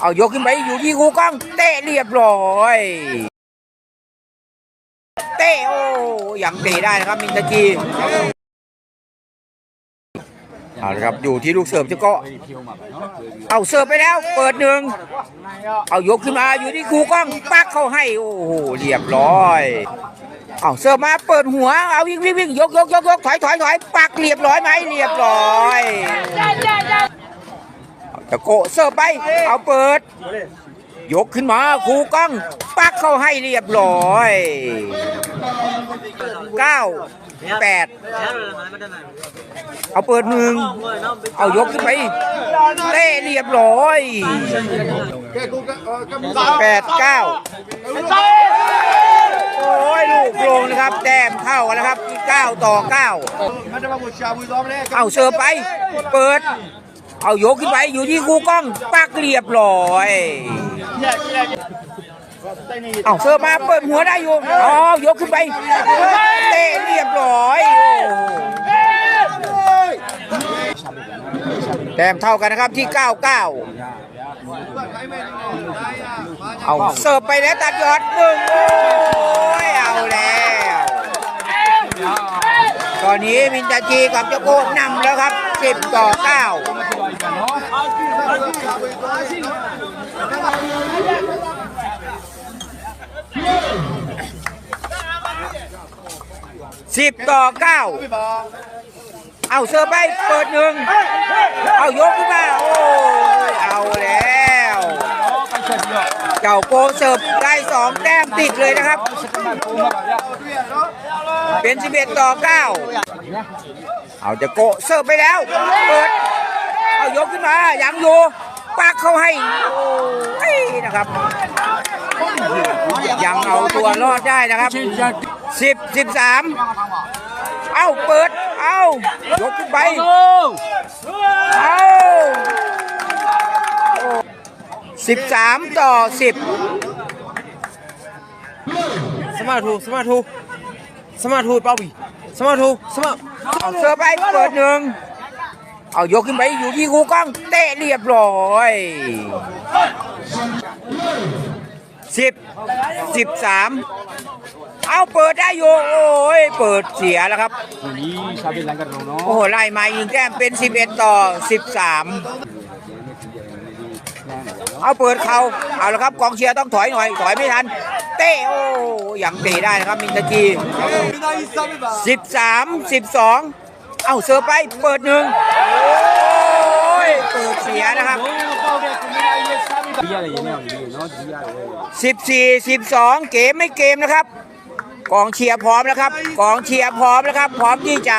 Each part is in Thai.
เอายกขึ้นไปอยู่ที่คูกล้อง เตะเรียบร้อย เตะโอ้ยังเตะได้นะครับมินตาจีเอาละครับอยู่ที่ลูกเสิร์ฟจ้าก็เอาเสิร์ฟไปแล้ว เปิดหนึ่งเอายกขึ้นมาอยู่ที่คูกล้องปักเข้าให้โอ้โหเรียบร้อยเอาเสิร์ฟมาเปิดหัวเอาวิ่งวิ่งวิ่งยกยกยกยกถอยถอยถอยปักเรียบร้อยไหมเรียบร้อย ตะโกะเสิร์ฟไป เอาเปิด ยกขึ้นมาครูก้อง ปักเข้าให้เรียบร้อยเก้าแปดเอาเปิดหนึ่งเอายกขึ้นไปเต้เรียบร้อยแปดเก้าโอ้ยลูกลงนะครับแต้มเท่ากันนะครับเก้าต่อเก้าเอาเสิร์ฟไป เปิด เอายกขึ้นไปอยู่ที่ครูกล้องปักเรียบร้อยเอาเสิร์ฟมาเปิดหัวได้อยู่อ๋อยกขึ้นไปเตะเรียบร้อยแต้มเท่ากันนะครับที่ 99 เอาเสิร์ฟไปแล้วตัดยอดหนึ่งโอ้ยเอาแล้ว ตอนนี้มินจาจีกับเจ้าโก้นำแล้วครับ 10ต่อ9สิบต่อเก้าเอาเสิร์ไปเปิดหนึ่งเอายกขึ้นมาโอ้เอาแล้ว เจ้าโกเสิร์ฟได้สองแต้มติดเลยนะครับ เป็น11ต่อ9 เอาจะโกเสิร์ฟไปแล้วเปิดเอายกขึ้นมายังอยู่ปักเข้าให้โอ้ยนะครับยังเอาตัวรอดได้นะครับสิบสิบสามเอ้าเปิด เอ้ายกขึ้นไปเอ้าสิบสามต่อสิบสมาทูสมาทู สมาทูเป้าบีสมาทูสมาเอาเสือไปเปิดหนึ่งเอายกขึ้นไปอยู่ที่คูกล้องเตะเรียบร้อยสิบสิบสามเอาเปิดได้อยู่โอ้ยเปิดเสียแล้วครับนี่ชาเบลังกันเนาะโอ้โหไล่มายิงแก้มเป็น11ต่อ13 เอาเปิดเขาเอาละครับกองเชียร์ต้องถอยหน่อย ถอยไม่ทัน เตะโอ้ย่างเตะได้นะครับมินตาจีสิบสามสิบสองเอาเซอร์ไปเปิดหนึ่งโอ้ยเปิดเสียนะครับสิบสี่สิบสองเกมไม่เกมนะครับ กองเชียร์พร้อมนะครับ กองเชียร์พร้อมนะครับ พร้อมที่จะ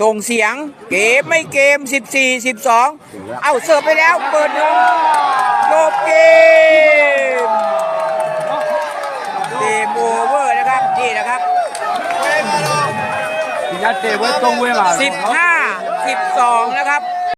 ส่งเสียงเกมไม่เกม 14 12 เอ้าเสิร์ฟไปแล้วเปิดหนึ่ง ยัดเตะไว้ตรงเวลา สิบห้าสิบสองนะครับ